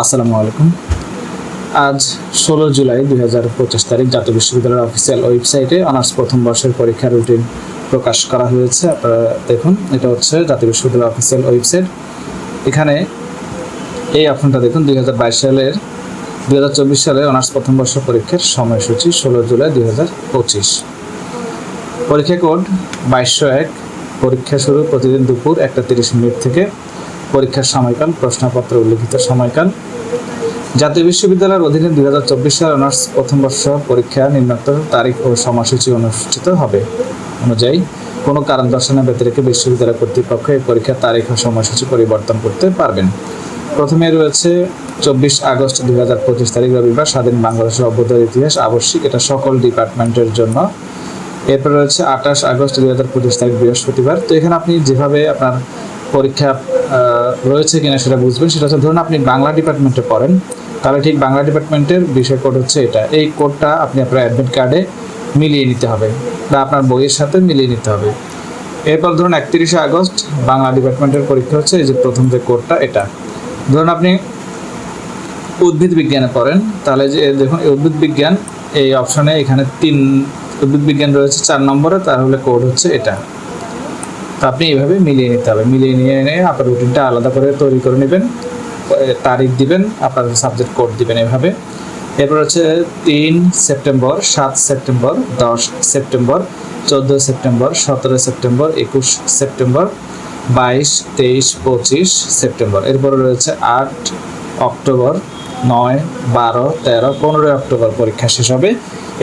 আসসালামু আলাইকুম। আজ ষোলো জুলাই দুই হাজার পঁচিশ তারিখ জাতীয় বিশ্ববিদ্যালয়ের অফিসিয়াল ওয়েবসাইটে অনার্স প্রথম বর্ষের পরীক্ষার রুটিন প্রকাশ করা হয়েছে। আপনারা দেখুন, এটা হচ্ছে জাতীয় বিশ্ববিদ্যালয়ের অফিসিয়াল ওয়েবসাইট এখানে এই অপশনটা দেখুন, দুই হাজার বাইশ সালের, দুই হাজার চব্বিশ সালের অনার্স প্রথম বর্ষ পরীক্ষার সময়সূচি ষোলো জুলাই দুই হাজার পঁচিশ। পরীক্ষা কোড বাইশশো এক, পরীক্ষা শুরু প্রতিদিন দুপুর একটা তিরিশ মিনিট থেকে পরীক্ষার সময়কাল, প্রশ্নপত্র উল্লিখিত সময়কাল। জাতীয় বিশ্ববিদ্যালয়ের অধীনে দুই হাজার চব্বিশ সাল অনার্স প্রথম বর্ষ পরীক্ষা নিম্নোক্ত তারিখ ও সময়সূচি অনুষ্ঠিত হবে। অনুযায়ী, কোনো কারণ দর্শানো ব্যতিরেকে বিশ্ববিদ্যালয় কর্তৃপক্ষ এই পরীক্ষার তারিখ ও সময়সূচি পরিবর্তন করতে পারবেন। প্রথমে রয়েছে চব্বিশ আগস্ট দুই হাজার পঁচিশ তারিখ, রবিবার স্বাধীন বাংলাদেশের অভ্যুদয়ের ইতিহাস আবশ্যিক, এটা সকল ডিপার্টমেন্টের জন্য। এরপর রয়েছে আঠাশ আগস্ট দুই হাজার পঁচিশ তারিখ, বৃহস্পতিবার। তো এখানে আপনি যেভাবে আপনার পরীক্ষা রয়েছে কিনা সেটা বুঝবেন। সেটা হচ্ছে, ধরুন আপনি বাংলা ডিপার্টমেন্টে পড়েন, তাহলে ঠিক বাংলা ডিপার্টমেন্টের বিষয় কোড হচ্ছে এটা। এই কোডটা আপনি আপনার অ্যাডমিট কার্ডে মিলিয়ে নিতে হবে বা আপনার বইয়ের সাথে মিলিয়ে নিতে হবে। এরপর ধরুন একত্রিশে আগস্ট, বাংলা ডিপার্টমেন্টের পরীক্ষা হচ্ছে, এই যে প্রথম যে কোডটা এটা। ধরুন আপনি উদ্ভিদ বিজ্ঞানে পড়েন, তাহলে যে, দেখুন উদ্ভিদ বিজ্ঞান, এই অপশনে এখানে তিন, উদ্ভিদ বিজ্ঞান রয়েছে চার নম্বরে, তাহলে কোড হচ্ছে এটা। আপনি এইভাবে মিলিয়ে নিতে হবে। মিলিয়ে নিয়ে এনে আপনার রুটিনটা আলাদা করে তৈরি করে নেবেন তারিখ দিবেন, আপনার সাবজেক্ট কোড দিবেন এভাবে। এরপর হচ্ছে তিন সেপ্টেম্বর, সাত সেপ্টেম্বর, দশ সেপ্টেম্বর, চোদ্দ সেপ্টেম্বর, সতেরো সেপ্টেম্বর, একুশ সেপ্টেম্বর, বাইশ, তেইশ, পঁচিশ সেপ্টেম্বর। এরপরে রয়েছে আট অক্টোবর, নয়, বারো, তেরো, পনেরোই অক্টোবর পরীক্ষা শেষ হবে।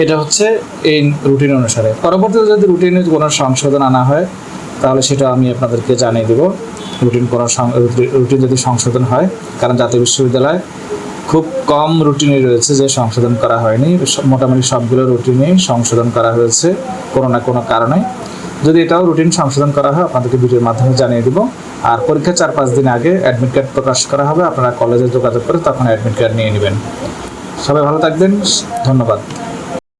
এটা হচ্ছে এই রুটিন অনুসারে। পরবর্তীতে যদি রুটিনে কোনো সংশোধন আনা হয় তাহলে সেটা আমি আপনাদেরকে জানিয়ে দেবো। রুটিন কোনো রুটিন যদি সংশোধন হয়, কারণ জাতীয় বিশ্ববিদ্যালয় খুব কম রুটিনে রয়েছে যে সংশোধন করা হয়নি। মোটামুটি সবগুলো রুটিনই সংশোধন করা হয়েছে কোনো না কোনো কারণে। যদি এটাও রুটিন সংশোধন করা হয়, আপনাদেরকে ভিডিওর মাধ্যমে জানিয়ে দিব। আর পরীক্ষা চার পাঁচ দিন আগে অ্যাডমিট কার্ড প্রকাশ করা হবে। আপনারা কলেজে যোগাযোগ করে তখন অ্যাডমিট কার্ড নিয়ে নেবেন। সবাই ভালো থাকবেন। ধন্যবাদ।